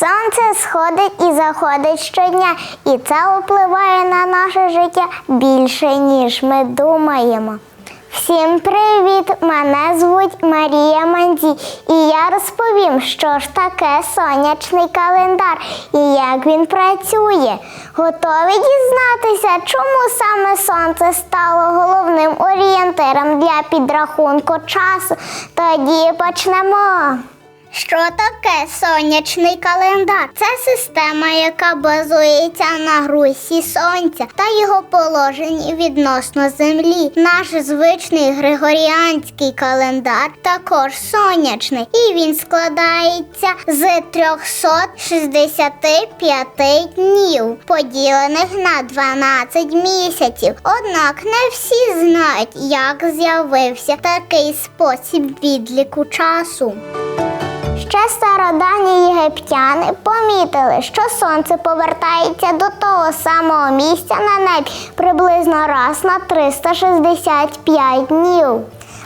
Сонце сходить і заходить щодня, і це впливає на наше життя більше, ніж ми думаємо. Всім привіт! Мене звуть Марія Мандзі, і я розповім, що ж таке сонячний календар і як він працює. Готові дізнатися, чому саме сонце стало головним орієнтиром для підрахунку часу? Тоді почнемо. Що таке сонячний календар? Це система, яка базується на русі сонця та його положенні відносно землі. Наш звичний григоріанський календар також сонячний, і він складається з 365 днів, поділених на 12 місяців. Однак не всі знають, як з'явився такий спосіб відліку часу. Ще стародавні єгиптяни помітили, що сонце повертається до того самого місця на небі приблизно раз на 365 днів.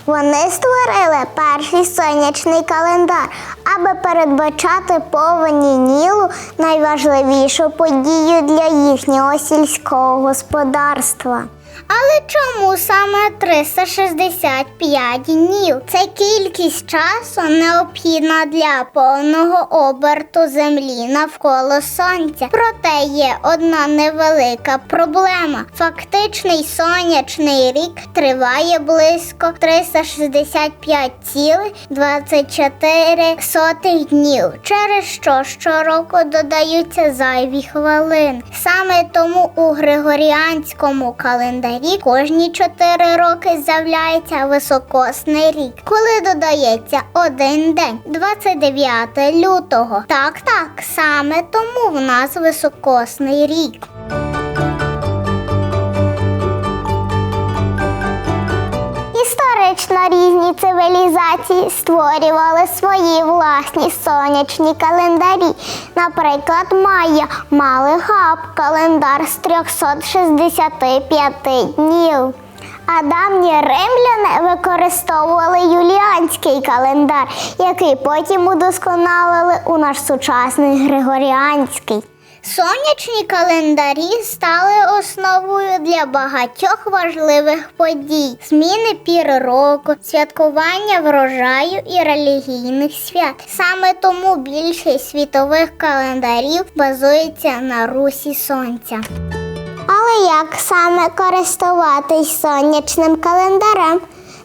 Вони створили перший сонячний календар, аби передбачати повені Нілу найважливішу подію для їхнього сільського господарства. Але чому саме 365 днів? Це кількість часу необхідна для повного оберту землі навколо сонця. Проте є одна невелика проблема. Фактичний сонячний рік триває близько 365,24 днів, через що щороку додаються зайві хвилини. Саме тому у Григоріанському календарі кожні 4 роки з'являється високосний рік, коли додається один день 29 лютого. Так, так, саме тому в нас високосний рік. Різні цивілізації створювали свої власні сонячні календарі. Наприклад, Майя мали габ календар з 365 днів. А давні римляни використовували юліанський календар, який потім удосконалили у наш сучасний Григоріанський. Сонячні календарі стали основою для багатьох важливих подій: зміни пір року, святкування врожаю і релігійних свят. Саме тому більшість світових календарів базується на русі сонця. Але як саме користуватись сонячним календарем?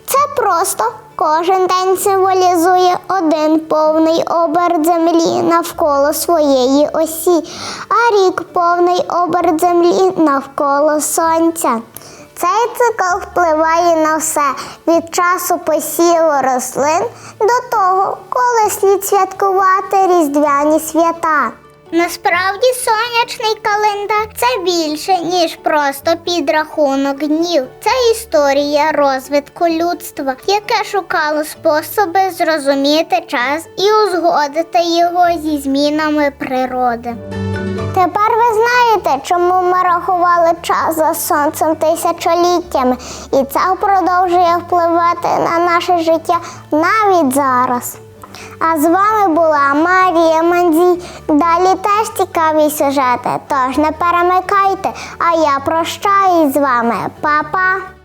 Це просто кожен день символізує один повний оберт землі навколо своєї осі, а рік повний оберт землі навколо сонця. Цей цикл впливає на все від часу посіву рослин до того, коли слід святкувати різдвяні свята. Насправді сонячний календар це більше, ніж просто підрахунок днів. Це історія розвитку людства, яке шукало способи зрозуміти час і узгодити його зі змінами природи. Тепер ви знаєте, чому ми рахували час за сонцем тисячоліттями, і це продовжує впливати на наше життя навіть зараз. А з вами була Марія Мандзій. Далі теж цікаві сюжети, тож не перемикайте. А я прощаюсь з вами. Па-па!